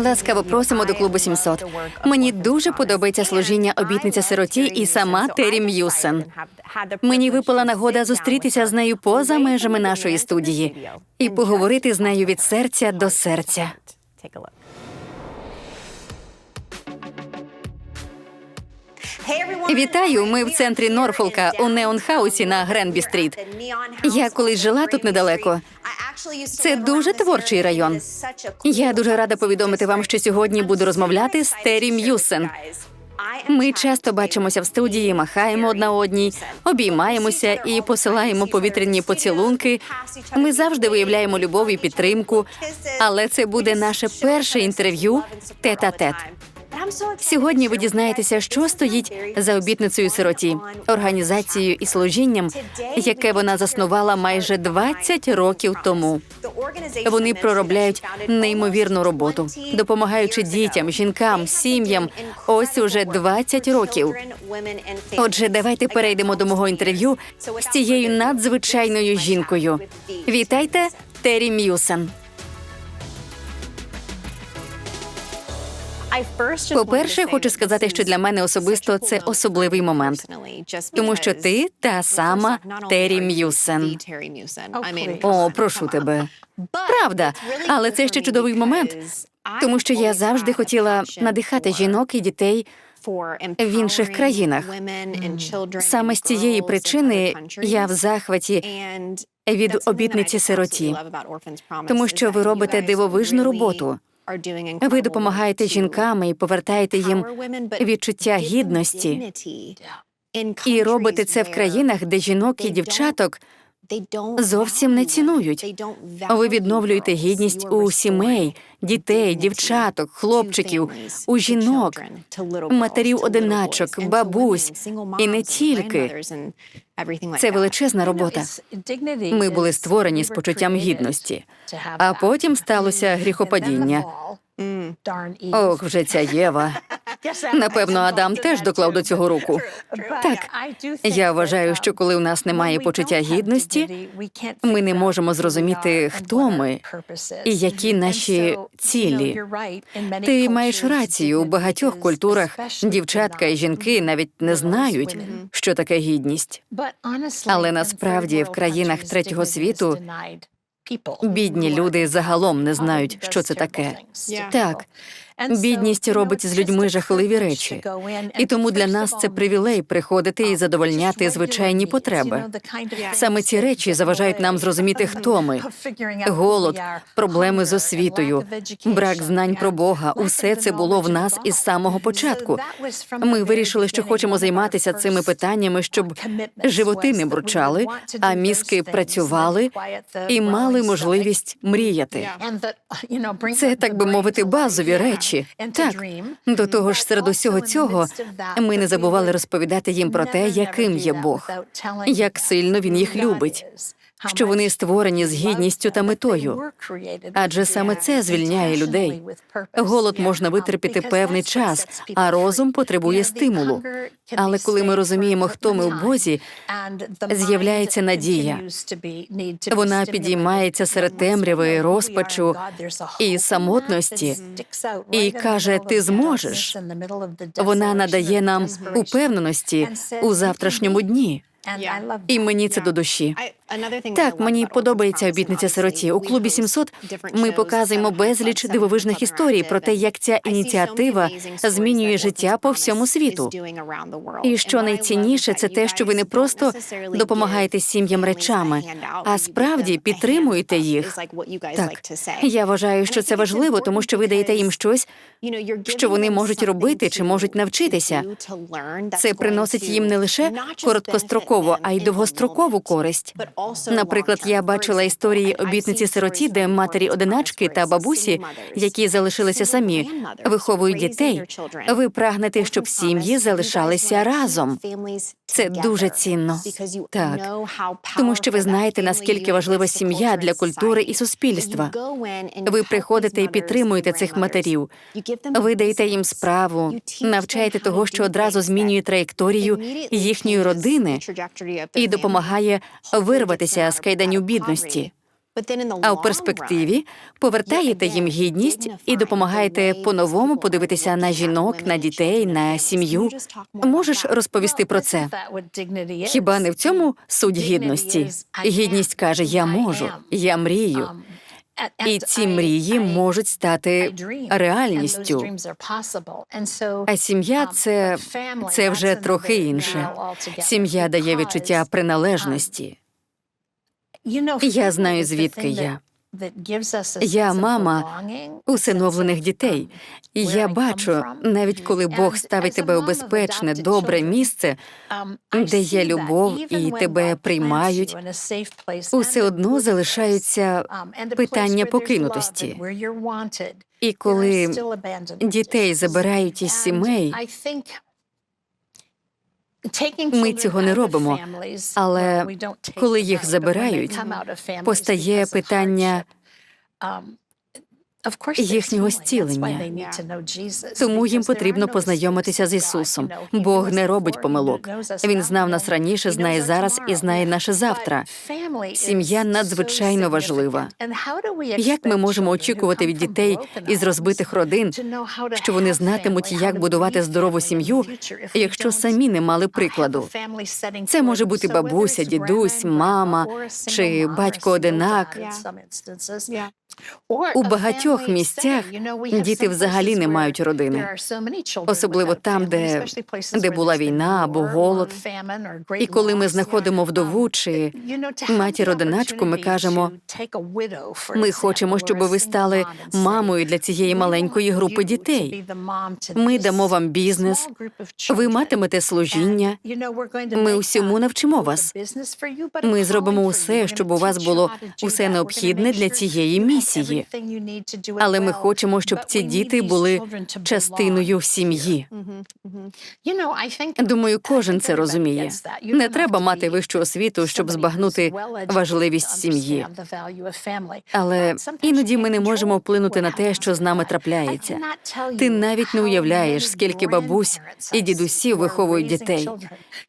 Ласкаво просимо до клубу 700. Мені дуже подобається служіння обітниця сироті і сама Террі М'юсен. Мені випала нагода зустрітися з нею поза межами нашої студії і поговорити з нею від серця до серця. Вітаю! Ми в центрі Норфолка у Неонхаусі на Гренбі Стріт. Я колись жила тут недалеко. Це дуже творчий район. Я дуже рада повідомити вам, що сьогодні буду розмовляти з Террі М'юсен. Ми часто бачимося в студії, махаємо одна одній, обіймаємося і посилаємо повітряні поцілунки. Ми завжди виявляємо любов і підтримку, але це буде наше перше інтерв'ю тет-а-тет. Сьогодні ви дізнаєтеся, що стоїть за обітницею сироті, організацією і служінням, яке вона заснувала майже 20 років тому. Вони проробляють неймовірну роботу, допомагаючи дітям, жінкам, сім'ям. Ось уже 20 років. Отже, давайте перейдемо до мого інтерв'ю з цією надзвичайною жінкою. Вітайте, Террі М'юсен. По-перше, хочу сказати, що для мене особисто це особливий момент, тому що ти та сама Террі М'юсен. О, прошу тебе. Правда, але це ще чудовий момент, тому що я завжди хотіла надихати жінок і дітей в інших країнах. Саме з цієї причини я в захваті від обітниці сироті, тому що ви робите дивовижну роботу. Ви допомагаєте жінкам і повертаєте їм відчуття гідності. І робите це в країнах, де жінок і дівчаток зовсім не цінують. Ви відновлюєте гідність у сімей, дітей, дівчаток, хлопчиків, у жінок, матерів одиначок, бабусь і не тільки. Це величезна робота. Ми були створені з почуттям гідності, а потім сталося гріхопадіння. Ох, вже ця Єва. Напевно, Адам теж доклав до цього руку. Так, я вважаю, що коли у нас немає почуття гідності, ми не можемо зрозуміти, хто ми і які наші цілі. Ти маєш рацію у багатьох культурах. Дівчатка і жінки навіть не знають, що таке гідність. Але насправді в країнах третього світу Бідні люди загалом не знають, що це таке. Так, бідність робить з людьми жахливі речі, і тому для нас це привілей приходити і задовольняти звичайні потреби. Саме ці речі заважають нам зрозуміти, хто ми. Голод, проблеми з освітою, брак знань про Бога усе це було в нас із самого початку. Ми вирішили, що хочемо займатися цими питаннями, щоб животи не бурчали, а мізки працювали і мали можливість мріяти. Це так би мовити, базові речі. Так до того ж, серед усього цього ми не забували розповідати їм про те, яким є Бог, як сильно він їх любить, що вони створені з гідністю та метою. Адже саме це звільняє людей. Голод можна витерпіти певний час, а розум потребує стимулу. Але коли ми розуміємо, хто ми в Бозі, з'являється надія. Вона підіймається серед темряви, розпачу і самотності, і каже: Ти зможеш. Вона надає нам упевненості у завтрашньому дні. І мені це до душі. Так, мені подобається обітниця сироті. У клубі 700 ми показуємо безліч дивовижних історій про те, як ця ініціатива змінює життя по всьому світу. І що найцінніше, це те, що ви не просто допомагаєте сім'ям речами, а справді підтримуєте їх. Так, я вважаю, що це важливо, тому що ви даєте їм щось, що вони можуть робити чи можуть навчитися. Це приносить їм не лише короткострокову, а й довгострокову користь. Наприклад, я бачила історії обітниці сироті, де матері одиначки та бабусі, які залишилися самі, виховують дітей. Ви прагнете, щоб сім'ї залишалися разом. Це дуже цінно. Так, тому що ви знаєте, наскільки важлива сім'я для культури і суспільства. Ви приходите і підтримуєте цих матерів. Ви даєте їм справу, навчаєте того, що одразу змінює траєкторію їхньої родини і допомагає вирватися з кайданів бідності. А в перспективі повертаєте їм гідність і допомагаєте по-новому подивитися на жінок, на дітей, на сім'ю. Можеш розповісти про це? Хіба не в цьому суть гідності? Гідність каже: Я можу, я мрію. І ці мрії можуть стати реальністю. А сім'я це, це вже трохи інше. Сім'я дає відчуття приналежності. Я знаю, звідки я. Я мама усиновлених дітей. І я бачу, навіть коли Бог ставить тебе у безпечне, добре місце, де є любов і тебе приймають, усе одно залишаються питання покинутості. І коли дітей забирають із сімей, ми цього не робимо, але коли їх забирають, постає питання їхнього зцілення. Тому їм потрібно познайомитися з Ісусом. Бог не робить помилок. Він знав нас раніше, знає зараз і знає наше завтра. Сім'я надзвичайно важлива. Як ми можемо очікувати від дітей із розбитих родин, що вони знатимуть, як будувати здорову сім'ю, якщо самі не мали прикладу? Це може бути бабуся, дідусь, мама чи батько-одинак. У багатьох місцях діти взагалі не мають родини, особливо там, де, де була війна або голод. І коли ми знаходимо вдову чи матір-одиначку, ми кажемо, ми хочемо, щоб ви стали мамою для цієї маленької групи дітей. Ми дамо вам бізнес, ви матимете служіння. Ми усьому навчимо вас. Ми зробимо усе, щоб у вас було усе необхідне для цієї місії. Але ми хочемо, щоб ці діти були частиною сім'ї. Думаю, кожен це розуміє. Не треба мати вищу освіту, щоб збагнути важливість сім'ї. Але іноді ми не можемо вплинути на те, що з нами трапляється. Ти навіть не уявляєш, скільки бабусь і дідусів виховують дітей.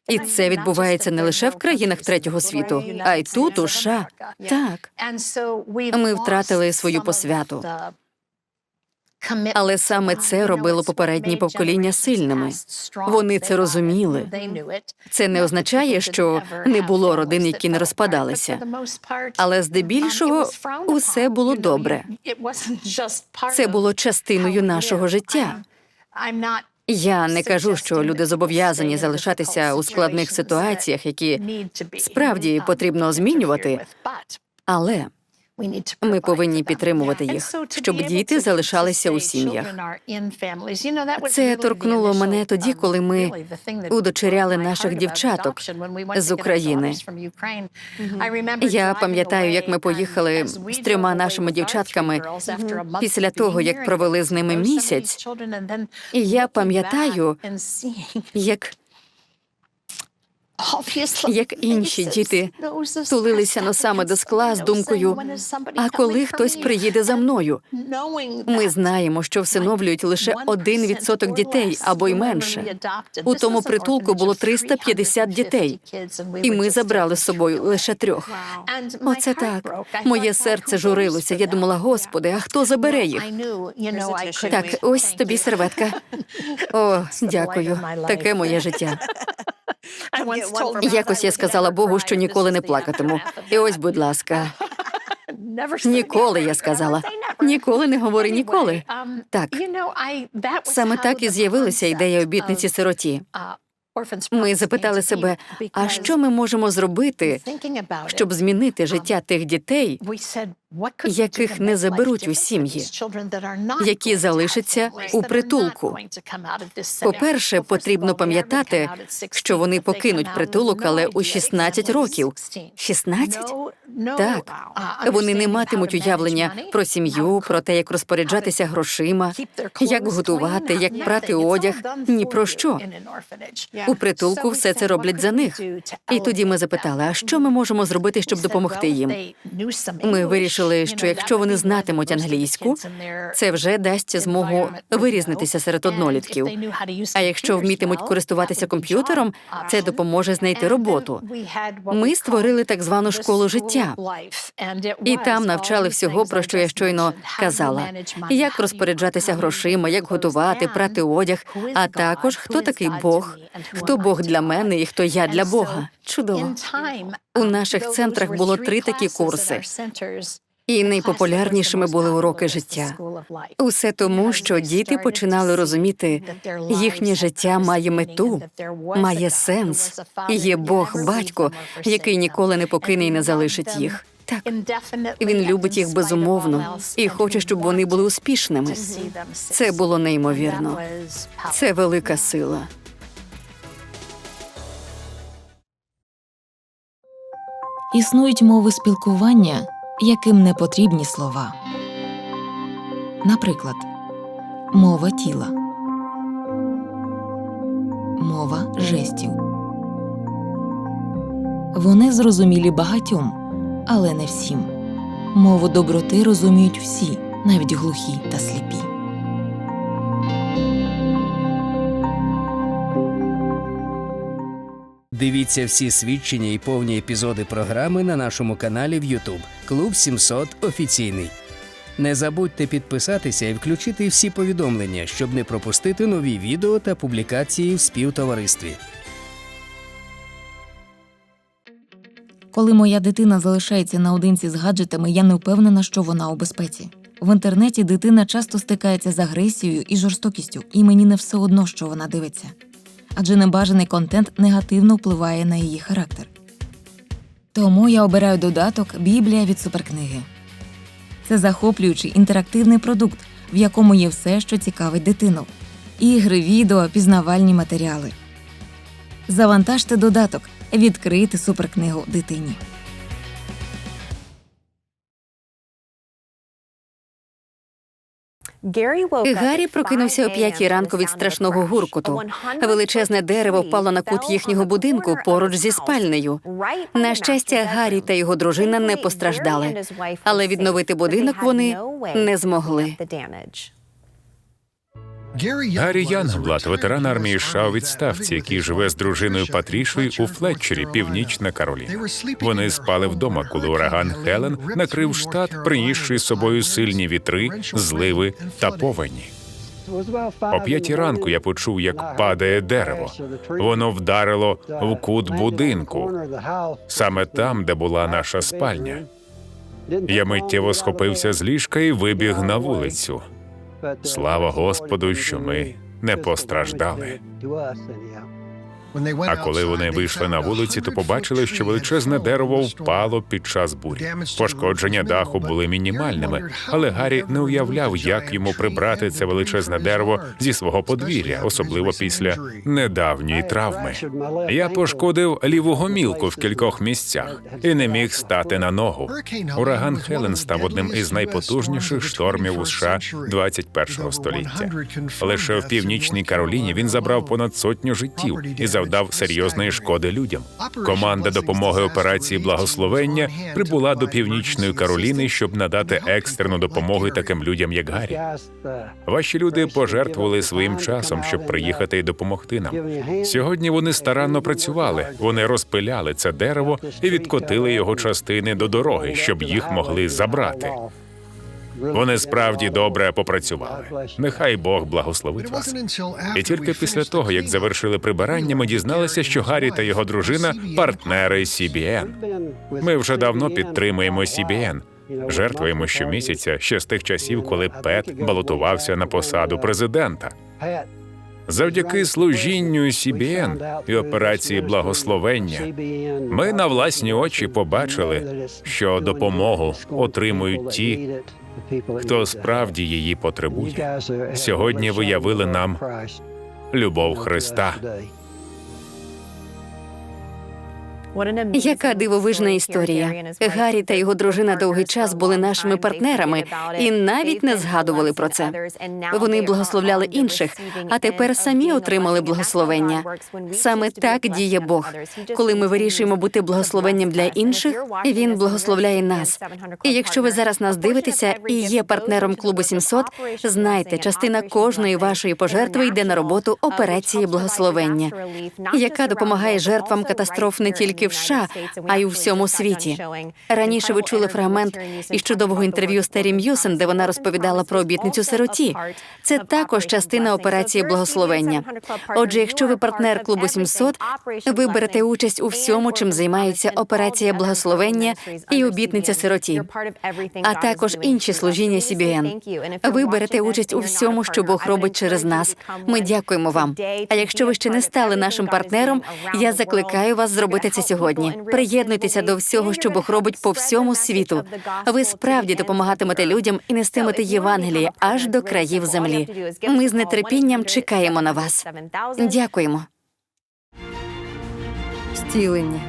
І це відбувається не лише в країнах третього світу, а й тут, у США. Так, ми втратили свою посвяту. Але саме це робило попередні покоління сильними. Вони це розуміли. Це не означає, що не було родин, які не розпадалися. Але здебільшого усе було добре. Це було частиною нашого життя. Я не кажу, що люди зобов'язані залишатися у складних ситуаціях, які справді потрібно змінювати, але ми повинні підтримувати їх, щоб діти залишалися у сім'ях. Це торкнуло мене тоді, коли ми удочеряли наших дівчаток з України. Я пам'ятаю, як ми поїхали з трьома нашими дівчатками після того, як провели з ними місяць. І я пам'ятаю, як як інші діти тулилися носами до скла з думкою, а коли хтось приїде за мною, ми знаємо, що всиновлюють лише один відсоток дітей або й менше. У тому притулку було 350 дітей, і ми забрали з собою лише трьох. Оце так. Моє серце журилося. Я думала, господи, а хто забере їх? Так, ось тобі серветка. О, дякую. Таке моє життя. Якось я сказала Богу, що ніколи не плакатиму. І ось, будь ласка, ніколи я сказала. Ніколи не говори ніколи. Так, саме так і з'явилася ідея обітниці сироті. Ми запитали себе, а що ми можемо зробити, щоб змінити життя тих дітей, яких не заберуть у сім'ї, які залишаться у притулку. По-перше, потрібно пам'ятати, що вони покинуть притулок, але у 16 років. 16? Так. Вони не матимуть уявлення про сім'ю, про те, як розпоряджатися грошима, як готувати, як прати одяг. Ні про що. У притулку все це роблять за них. І тоді ми запитали, а що ми можемо зробити, щоб допомогти їм? Ми вирішили, що якщо вони знатимуть англійську, це вже дасть змогу вирізнитися серед однолітків. А якщо вмітимуть користуватися комп'ютером, це допоможе знайти роботу. Ми створили так звану школу життя. І там навчали всього, про що я щойно казала: як розпоряджатися грошима, як готувати, прати одяг, а також хто такий Бог, хто Бог для мене і хто я для Бога. Чудово. У наших центрах було три такі курси. І найпопулярнішими були уроки життя. Усе тому, що діти починали розуміти, їхнє життя має мету, має сенс, і є Бог, батько, який ніколи не покине і не залишить їх. Так, він любить їх безумовно і хоче, щоб вони були успішними. Це було неймовірно. Це велика сила. Існують мови спілкування, яким не потрібні слова. Наприклад, мова тіла, мова жестів. Вони зрозумілі багатьом, але не всім. Мову доброти розуміють всі, навіть глухі та сліпі. Дивіться всі свідчення і повні епізоди програми на нашому каналі в YouTube Клуб 700 офіційний. Не забудьте підписатися і включити всі повідомлення, щоб не пропустити нові відео та публікації в співтоваристві. Коли моя дитина залишається наодинці з гаджетами, я не впевнена, що вона у безпеці. В інтернеті дитина часто стикається з агресією і жорстокістю, і мені не все одно, що вона дивиться. Адже небажаний контент негативно впливає на її характер. Тому я обираю додаток Біблія від суперкниги. Це захоплюючий інтерактивний продукт, в якому є все, що цікавить дитину: ігри, відео, пізнавальні матеріали. Завантажте додаток, відкрийте суперкнигу дитині. Гаррі прокинувся о п'ятій ранку від страшного гуркоту. Величезне дерево впало на кут їхнього будинку поруч зі спальнею. На щастя, Гаррі та його дружина не постраждали, але відновити будинок вони не змогли. Гаррі Янгблат, ветеран армії США у відставці, який живе з дружиною Патрішою у Флетчері, Північна Кароліна. Вони спали вдома, коли ураган Хелен накрив штат, принісши з собою сильні вітри, зливи та повені. О п'ятій ранку я почув, як падає дерево. Воно вдарило в кут будинку, саме там, де була наша спальня. Я миттєво схопився з ліжка і вибіг на вулицю. Слава Господу, що ми не постраждали. А коли вони вийшли на вулиці, то побачили, що величезне дерево впало під час бурі. Пошкодження даху були мінімальними, але Гаррі не уявляв, як йому прибрати це величезне дерево зі свого подвір'я, особливо після недавньої травми. Я пошкодив ліву гомілку в кількох місцях і не міг стати на ногу. Ураган Хелен став одним із найпотужніших штормів у США 21-го століття. Лише в північній Кароліні він забрав понад сотню життів і завдав серйозної шкоди людям. Команда допомоги операції благословення прибула до північної Кароліни, щоб надати екстрену допомогу таким людям, як Гаррі. Ваші люди пожертвували своїм часом, щоб приїхати і допомогти нам. Сьогодні вони старанно працювали. Вони розпиляли це дерево і відкотили його частини до дороги, щоб їх могли забрати. Вони справді добре попрацювали. Нехай Бог благословить вас. І тільки після того, як завершили прибирання, ми дізналися, що Гаррі та його дружина партнери CBN. Ми вже давно підтримуємо CBN. Жертвуємо щомісяця ще з тих часів, коли Пет балотувався на посаду президента. Завдяки служінню CBN і операції благословення ми на власні очі побачили, що допомогу отримують ті, хто справді її потребує. Сьогодні виявили нам любов Христа. Яка дивовижна історія. Гаррі та його дружина довгий час були нашими партнерами і навіть не згадували про це. Вони благословляли інших, а тепер самі отримали благословення. Саме так діє Бог. Коли ми вирішуємо бути благословенням для інших, він благословляє нас. І якщо ви зараз нас дивитеся і є партнером клубу 700, знайте, частина кожної вашої пожертви йде на роботу операції благословення, яка допомагає жертвам катастроф не тільки тільки в США, а й у всьому світі. Раніше ви чули фрагмент із чудового інтерв'ю з Террі М'юсен, де вона розповідала про обітницю сироті. Це також частина операції благословення. Отже, якщо ви партнер клубу 700, ви берете участь у всьому, чим займається операція благословення і обітниця сироті, а також інші служіння CBN. Ви берете участь у всьому, що Бог робить через нас. Ми дякуємо вам. А якщо ви ще не стали нашим партнером, я закликаю вас зробити це сьогодні. Приєднуйтеся до всього, що Бог робить по всьому світу. Ви справді допомагатимете людям і нестимете Євангеліє аж до країв землі. Ми з нетерпінням чекаємо на вас. Дякуємо. Зцілення,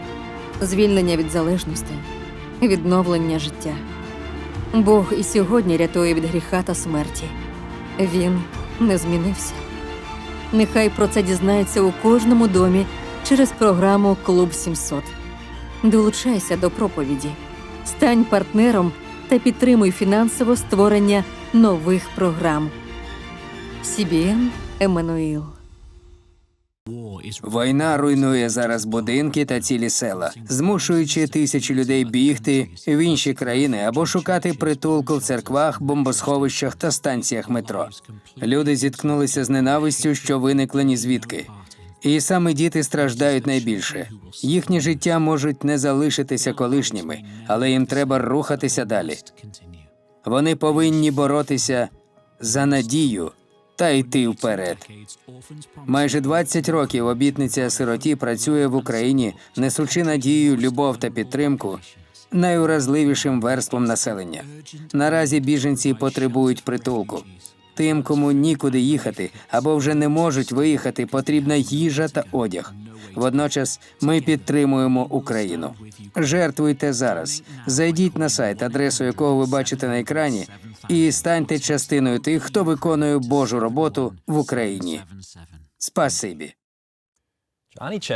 звільнення від залежності, відновлення життя. Бог і сьогодні рятує від гріха та смерті. Він не змінився. Нехай про це дізнається у кожному домі через програму Клуб 700. Долучайся до проповіді, стань партнером та підтримуй фінансово створення нових програм. CBN Еммануїл. Війна руйнує зараз будинки та цілі села, змушуючи тисячі людей бігти в інші країни або шукати притулку в церквах, бомбосховищах та станціях метро. Люди зіткнулися з ненавистю, що виникли ні звідки. І саме діти страждають найбільше. Їхнє життя можуть не залишитися колишніми, але їм треба рухатися далі. Вони повинні боротися за надію та йти вперед. Майже 20 років обітниця сироті працює в Україні, несучи надію, любов та підтримку найуразливішим верствам населення. Наразі біженці потребують притулку. Тим, кому нікуди їхати або вже не можуть виїхати, потрібна їжа та одяг. Водночас ми підтримуємо Україну. Жертвуйте зараз. Зайдіть на сайт, адресу якого ви бачите на екрані, і станьте частиною тих, хто виконує Божу роботу в Україні. Спасибі.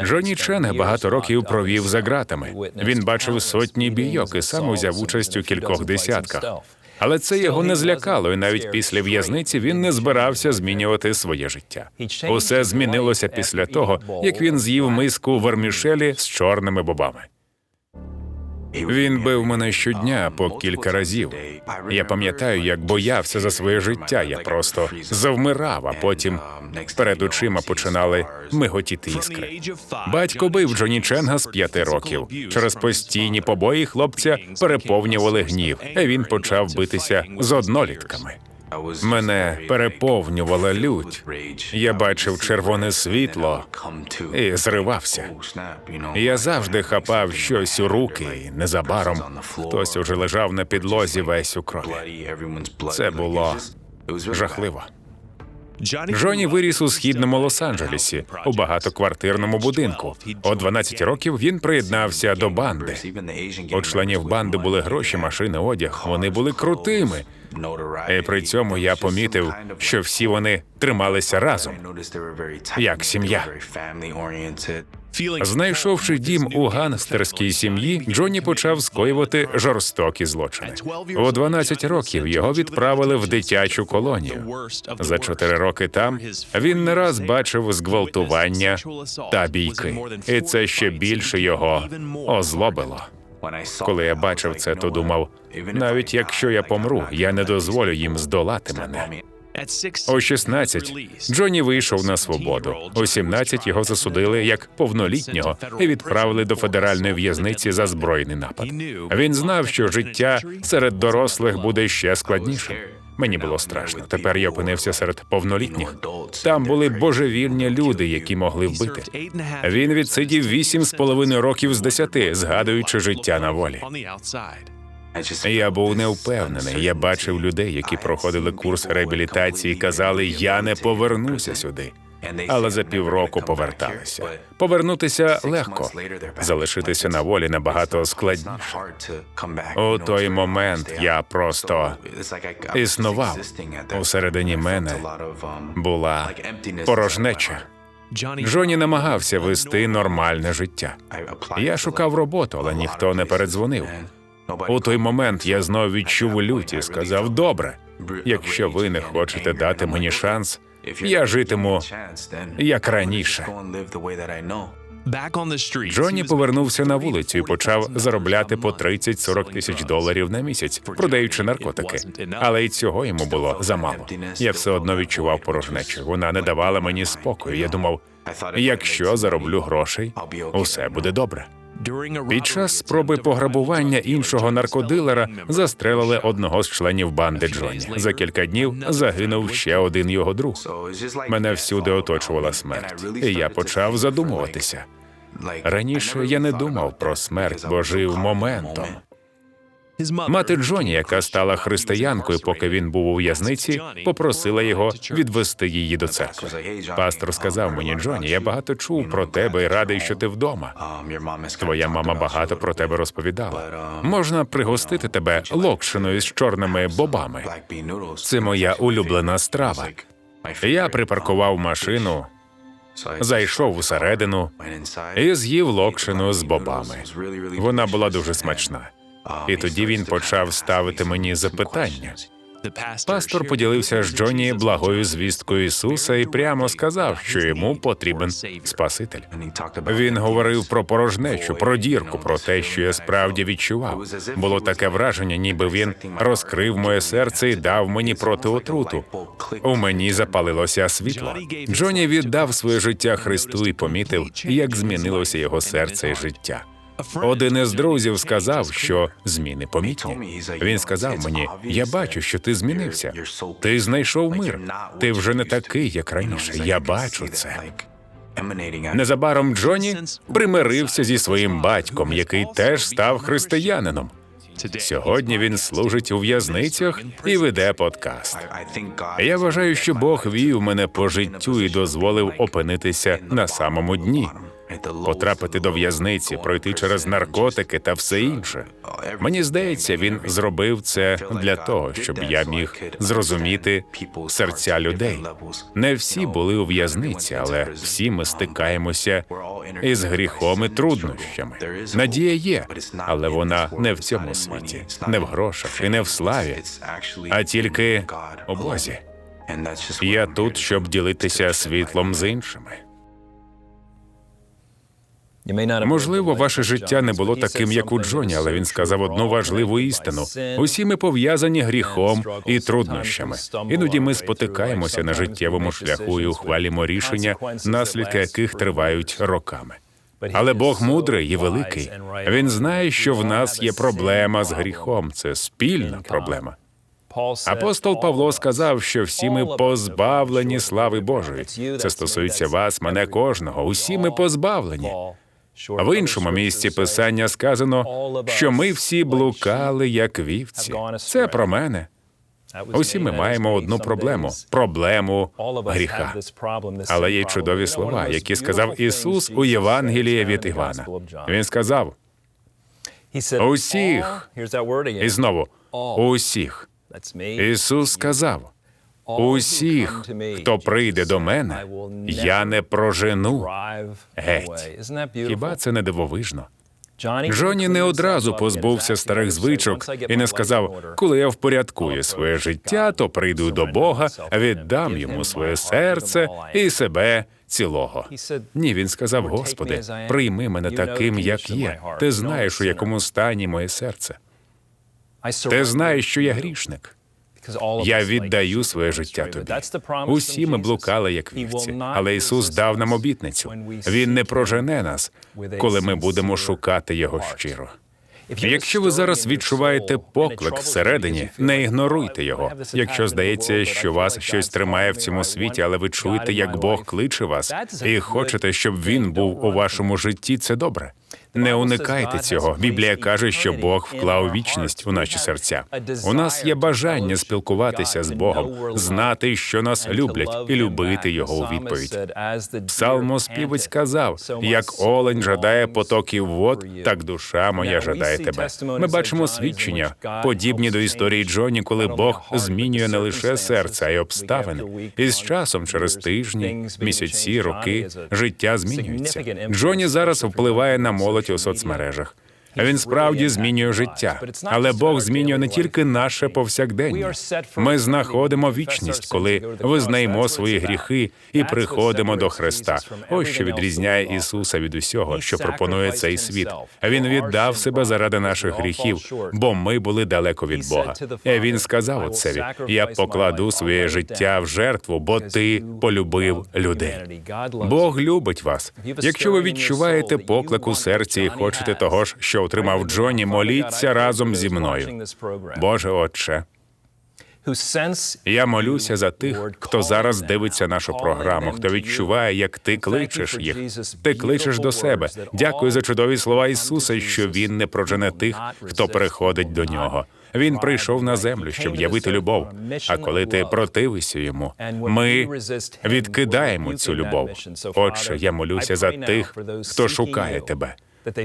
Джонні Чен багато років провів за ґратами. Він бачив сотні бійок і сам узяв участь у кількох десятках. Але це його не злякало, і навіть після в'язниці він не збирався змінювати своє життя. Усе змінилося після того, як він з'їв миску вермішелі з чорними бобами. Він бив мене щодня по кілька разів. Я пам'ятаю, як боявся за своє життя. Я просто завмирав, а потім перед очима починали миготіти іскри. Батько бив Джоні Ченга з п'яти років. Через постійні побої хлопця переповнювали гнів, він почав битися з однолітками. Мене переповнювала лють. Я бачив червоне світло і зривався. Я завжди хапав щось у руки, і незабаром хтось уже лежав на підлозі весь у крові. Це було жахливо. Джоні виріс у східному Лос-Анджелесі у багатоквартирному будинку. О 12 років він приєднався до банди. У членів банди були гроші, машини, одяг. Вони були крутими. І при цьому я помітив, що всі вони трималися разом. як сім'я. Знайшовши дім у гангстерській сім'ї, Джонні почав скоювати жорстокі злочини. У 12 років його відправили в дитячу колонію. За чотири роки там він не раз бачив зґвалтування та бійки, і це ще більше його озлобило. Коли я бачив це, то думав, навіть якщо я помру, я не дозволю їм здолати мене. У 16 Джонні вийшов на свободу. У 17 його засудили як повнолітнього і відправили до федеральної в'язниці за збройний напад. Він знав, що життя серед дорослих буде ще складнішим. Мені було страшно. Тепер я опинився серед повнолітніх. Там були божевільні люди, які могли вбити. Він відсидів вісім з половиною років з десяти, згадуючи життя на волі. Я був невпевнений. Я бачив людей, які проходили курс реабілітації, і казали, я не повернуся сюди. Але за півроку поверталися. Повернутися легко, залишитися на волі набагато складніше. У той момент я просто існував. Усередині мене була порожнеча. Джоні намагався вести нормальне життя. Я шукав роботу, але ніхто не передзвонив. У той момент я знов відчув лють і сказав: добре, якщо ви не хочете дати мені шанс, я житиму як раніше. Джонні повернувся на вулицю і почав заробляти по 30-40 тисяч доларів на місяць, продаючи наркотики. Але й цього йому було замало. Я все одно відчував порожнечу. Вона не давала мені спокою. Я думав, якщо зароблю грошей, усе буде добре. Під час спроби пограбування іншого наркодилера застрелили одного з членів банди Джоні. За кілька днів загинув ще один його друг. Мене всюди оточувала смерть, і я почав задумуватися. Раніше я не думав про смерть, бо жив моментом. Мати Джоні, яка стала християнкою, поки він був у в'язниці, попросила його відвести її до церкви. Пастор сказав мені, Джоні, я багато чув про тебе і радий, що ти вдома. Твоя мама багато про тебе розповідала. Можна пригостити тебе локшиною з чорними бобами. Це моя улюблена страва. Я припаркував машину, зайшов усередину і з'їв локшину з бобами. Вона була дуже смачна. І тоді він почав ставити мені запитання. Пастор поділився з Джоні благою звісткою Ісуса і прямо сказав, що йому потрібен Спаситель. Він говорив про порожнечу, про дірку, про те, що я справді відчував. Було таке враження, ніби він розкрив моє серце і дав мені протиотруту. У мені запалилося світло. Джоні віддав своє життя Христу і помітив, як змінилося його серце і життя. Один із друзів сказав, що зміни помітні. Він сказав мені: я бачу, що ти змінився. Ти знайшов мир. Ти вже не такий, як раніше. Я бачу це. Незабаром Джоні примирився зі своїм батьком, який теж став християнином. Сьогодні він служить у в'язницях і веде подкаст. Я вважаю, що Бог вів мене по життю і дозволив опинитися на самому дні, потрапити до в'язниці, пройти через наркотики та все інше. Мені здається, він зробив це для того, щоб я міг зрозуміти серця людей. Не всі були у в'язниці, але всі ми стикаємося із гріхом і труднощами. Надія є, але вона не в цьому світі, не в грошах і не в славі, а тільки у Бозі. Я тут, щоб ділитися світлом з іншими. Можливо, ваше життя не було таким, як у Джоні, але він сказав одну важливу істину: усі ми пов'язані гріхом і труднощами. Іноді ми спотикаємося на життєвому шляху і ухвалюємо рішення, наслідки яких тривають роками. Але Бог мудрий і великий. Він знає, що в нас є проблема з гріхом. Це спільна проблема. Апостол Павло сказав, що всі ми позбавлені слави Божої. Це стосується вас, мене кожного. Усі ми позбавлені. В іншому місці писання сказано, що ми всі блукали як вівці. Це про мене. Усі ми маємо одну проблему проблему гріха. Але є чудові слова, які сказав Ісус у Євангелії від Івана. Він сказав усіх і знову усіх. Ісус сказав: усіх, хто прийде до мене, я не прожену геть. Хіба це не дивовижно? Джоні не одразу позбувся старих звичок і не сказав, коли я впорядкую своє життя, то прийду до Бога, віддам йому своє серце і себе цілого. Ні, він сказав: Господи, прийми мене таким, як є. Ти знаєш, у якому стані моє серце. Ти знаєш, що я грішник. Я віддаю своє життя тобі. Усі ми блукали як вівці, але Ісус дав нам обітницю. Він не прожене нас, коли ми будемо шукати його щиро. Якщо ви зараз відчуваєте поклик всередині, не ігноруйте його. Якщо здається, що вас щось тримає в цьому світі, але ви чуєте, як Бог кличе вас, і хочете, щоб він був у вашому житті, це добре. Не уникайте цього. Біблія каже, що Бог вклав вічність у наші серця. У нас є бажання спілкуватися з Богом, знати, що нас люблять, і любити його у відповідь. Псалмоспівець сказав: як олень жадає потоків вод, так душа моя жадає тебе. Ми бачимо свідчення, подібні до історії Джоні, коли Бог змінює не лише серце, а й обставини. І з часом, через тижні, місяці, роки, життя змінюється. Джоні зараз впливає на молодь у соцмережах. Він справді змінює життя, але Бог змінює не тільки наше повсякдення. Ми знаходимо вічність, коли визнаємо свої гріхи і приходимо до Христа. Ось що відрізняє Ісуса від усього, що пропонує цей світ. Він віддав себе заради наших гріхів, бо ми були далеко від Бога. І Він сказав отцеві: Я покладу своє життя в жертву, бо ти полюбив людей. Бог любить вас. Якщо ви відчуваєте поклик у серці і хочете того ж, що отримав Джоні, моліться разом зі мною. Боже Отче, я молюся за тих, хто зараз дивиться нашу програму, хто відчуває, як ти кличеш їх. Ти кличеш до себе. Дякую за чудові слова Ісуса, що Він не прожене тих, хто приходить до нього. Він прийшов на землю, щоб явити любов. А коли ти противишся йому, ми відкидаємо цю любов. Отче, я молюся за тих, хто шукає тебе.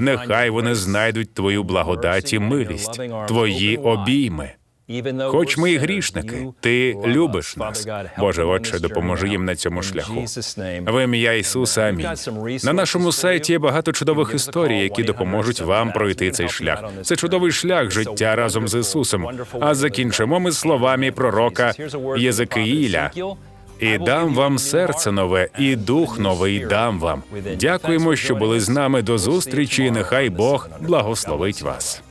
Нехай вони знайдуть твою благодать і милість, твої обійми. Хоч ми і грішники, ти любиш нас. Боже Отче, допоможи їм на цьому шляху. В ім'я Ісуса, амінь. На нашому сайті є багато чудових історій, які допоможуть вам пройти цей шлях. Це чудовий шлях життя разом з Ісусом. А закінчимо ми словами пророка Єзекиїля. І дам вам серце нове, і дух новий дам вам. Дякуємо, що були з нами до зустрічі. і Нехай Бог благословить вас.